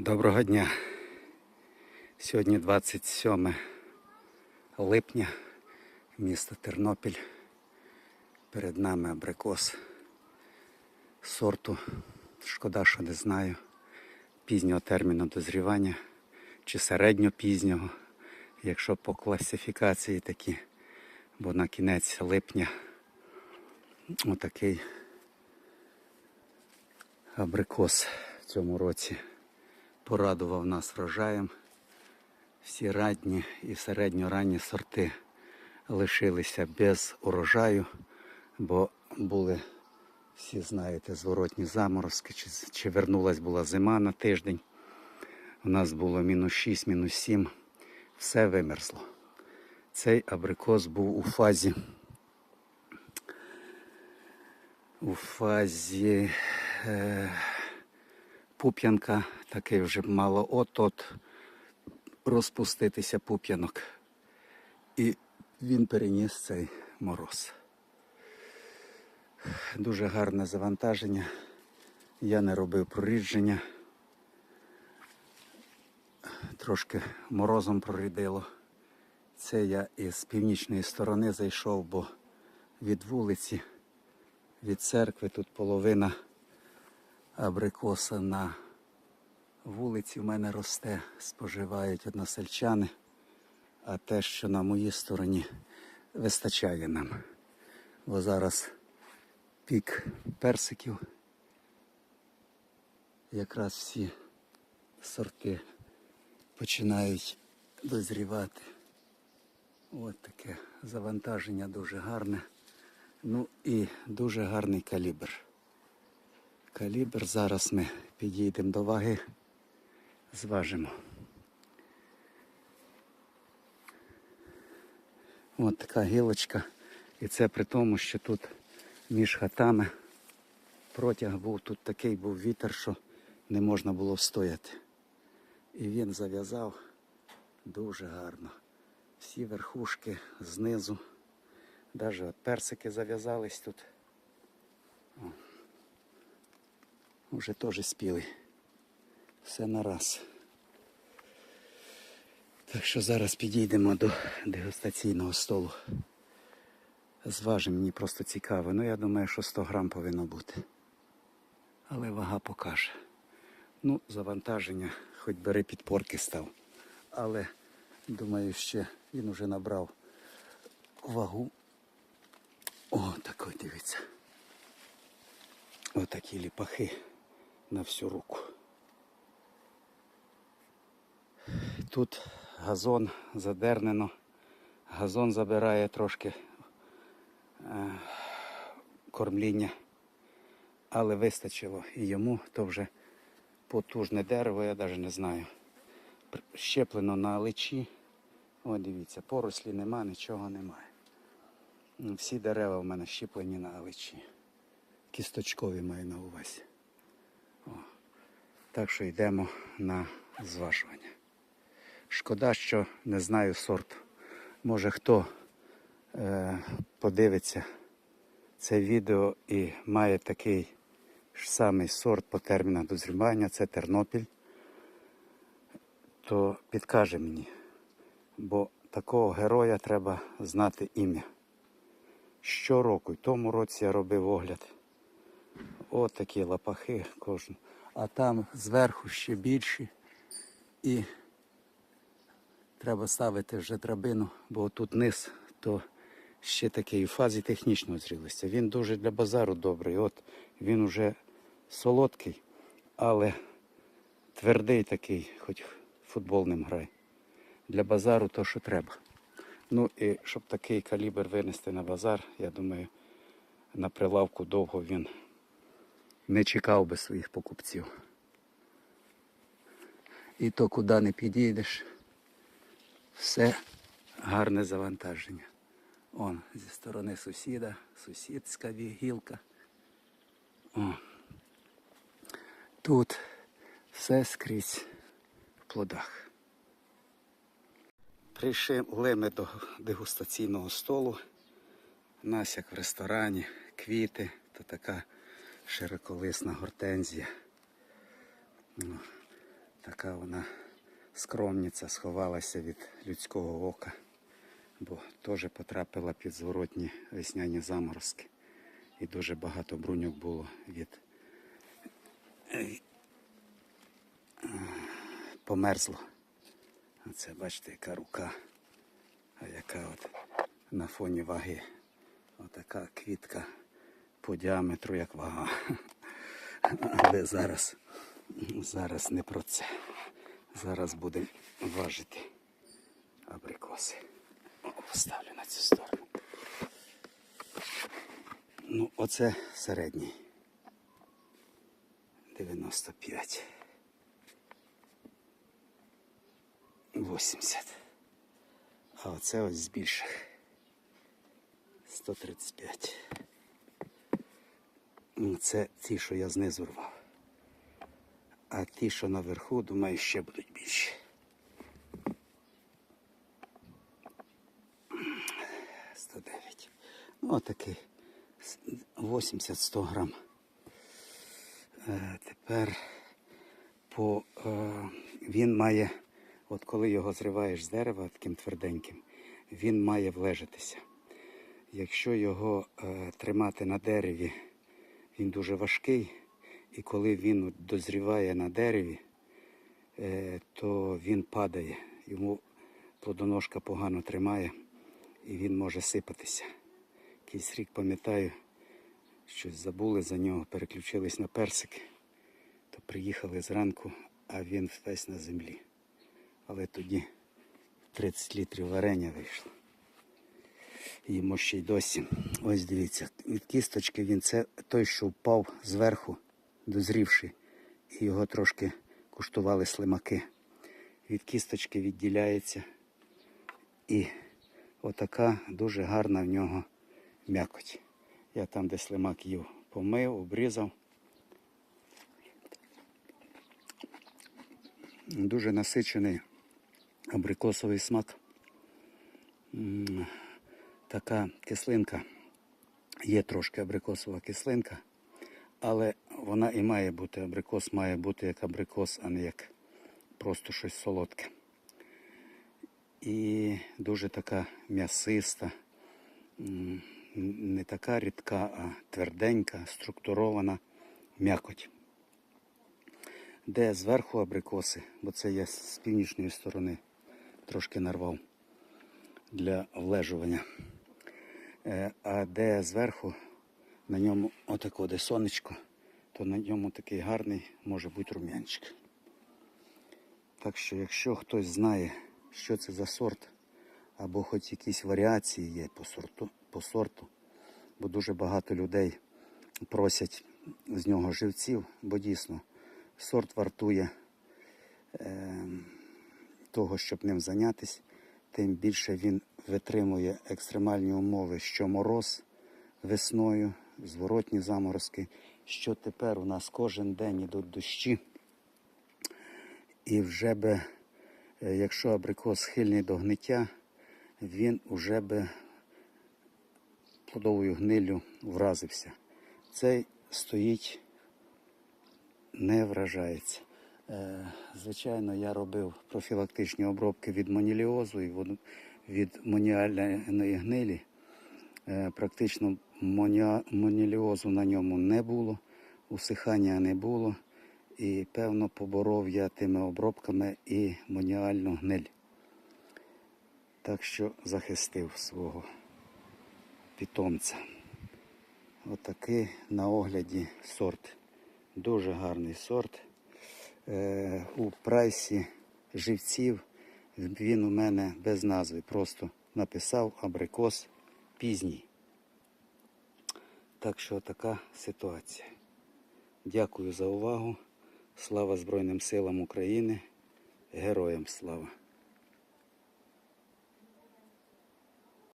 Доброго дня. Сьогодні 27 липня, місто Тернопіль. Перед нами абрикос сорту. Шкода, що не знаю. Пізнього терміну дозрівання чи середньопізнього, якщо по класифікації такі, бо на кінець липня отакий абрикос в цьому році порадував нас врожаєм. Всі ранні і середньоранні сорти лишилися без урожаю, бо були, всі знаєте, зворотні заморозки, чи, чи вернулась була зима на тиждень. У нас було мінус 6, мінус 7, все вимерзло. Цей абрикос був у фазі. У фазі е, пуп'янка, такий вже мало от-от розпуститися пуп'янок. І він переніс цей мороз. Дуже гарне завантаження. Я не робив прорідження. Трошки морозом прорідило. Це я із північної сторони зайшов, бо від вулиці, від церкви тут половина абрикоса на вулиці в мене росте, споживають односельчани, а те, що на моїй стороні, вистачає нам. Бо зараз пік персиків. Якраз всі сорти починають дозрівати. От таке завантаження дуже гарне. Ну і дуже гарний калібр. Калібр зараз ми підійдемо до ваги, зважимо. От така гілочка. І це при тому, що тут між хатами протяг був, тут такий був вітер, що не можна було встояти. І він зав'язав дуже гарно. Всі верхушки знизу. Навіть персики зав'язались тут. О. Вже теж спіли. Все на раз. Так що зараз підійдемо до дегустаційного столу. Зважимо, мені просто цікаво. Ну я думаю, що 100 грам повинно бути. Але вага покаже. Ну, завантаження, хоч бери підпорки став. Але думаю, ще він вже набрав вагу. О, такой дивіться. Отакі ліпахи на всю руку. Тут газон задернено. Газон забирає трошки е, кормління, але вистачило і йому то вже потужне дерево, я навіть не знаю. Щеплено на личі. О, дивіться, порослі нема, нічого немає. Всі дерева в мене щеплені на личі. Кісточкові маю на увазі. О. Так що йдемо на зважування. Шкода, що не знаю сорту. Може хто е, подивиться це відео і має такий ж самий сорт по термінах дозрівання, це Тернопіль, то підкаже мені, бо такого героя треба знати ім'я. Щороку, в тому році я робив огляд. От такі лапахи кожен. А там зверху ще більші. І треба ставити вже драбину, бо тут низ, то ще такий у фазі технічної зрілості. Він дуже для базару добрий. От він уже солодкий, але твердий такий, хоч футбол ним грає. Для базару то, що треба. Ну і щоб такий калібр винести на базар, я думаю, на прилавку довго він не чекав би своїх покупців. І то куди не підійдеш, все гарне завантаження. Он зі сторони сусіда, сусідська ві- гілка. О. Тут все скрізь в плодах. Прийшли ми до дегустаційного столу. У нас як в ресторані, квіти, то така широколисна гортензія. Ну, Така вона скромниця, сховалася від людського ока, бо теж потрапила під зворотні весняні заморозки. І дуже багато бруньок було від померзло. Оце бачите, яка рука, а яка от на фоні ваги. Отака квітка по діаметру, як вага. Але зараз, зараз не про це. Зараз будемо важити абрикоси. Поставлю на цю сторону. Ну, оце середній. 95. 80. А оце ось з більших. 135. Ну, Це ті, що я знизу рвав. А ті, що наверху, думаю, ще будуть більші. 109. Ну, отакий. 80-100 грам. Е, тепер по, е, він має, от коли його зриваєш з дерева таким тверденьким, він має влежатися. Якщо його е, тримати на дереві, він дуже важкий, і коли він дозріває на дереві, е, то він падає. Йому плодоножка погано тримає і він може сипатися. Якийсь рік пам'ятаю, щось забули за нього, переключились на персики, то приїхали зранку, а він весь на землі. Але тоді 30 літрів варення вийшло. Їмо ще й досі. Ось дивіться, від кісточки він це той, що впав зверху, дозрівши, і його трошки куштували слимаки. Від кісточки відділяється. І отака дуже гарна в нього м'якоть. Я там, де слимак їв, помив, обрізав. Дуже насичений абрикосовий смак. Така кислинка. Є трошки абрикосова кислинка, але вона і має бути. Абрикос має бути як абрикос, а не як просто щось солодке. І дуже така м'ясиста, не така рідка, а тверденька, структурована м'якоть. Де зверху абрикоси, бо це я з північної сторони трошки нарвав для влежування. Е, А де зверху на ньому отако, де сонечко, то на ньому такий гарний може бути рум'янчик. Так що, якщо хтось знає, що це за сорт, або хоч якісь варіації є по сорту, по сорту, бо дуже багато людей просять з нього живців, бо дійсно сорт вартує е, того, щоб ним зайнятися, тим більше він витримує екстремальні умови, що мороз весною, зворотні заморозки, що тепер у нас кожен день ідуть дощі. І вже би, е, якщо абрикос схильний до гниття, він уже би плодовою гниллю вразився. Цей стоїть, не вражається. Е, Звичайно, я робив профілактичні обробки від моніліозу і вод- від моніальної гнилі. Е, Практично моніліозу на ньому не було, усихання не було. І певно поборов я тими обробками і моніальну гниль. Так що захистив свого питомця. Отакий на огляді сорт. Дуже гарний сорт. Е, у прайсі живців він у мене без назви. Просто написав абрикос пізній. Так що така ситуація. Дякую за увагу. Слава Збройним силам України. Героям слава!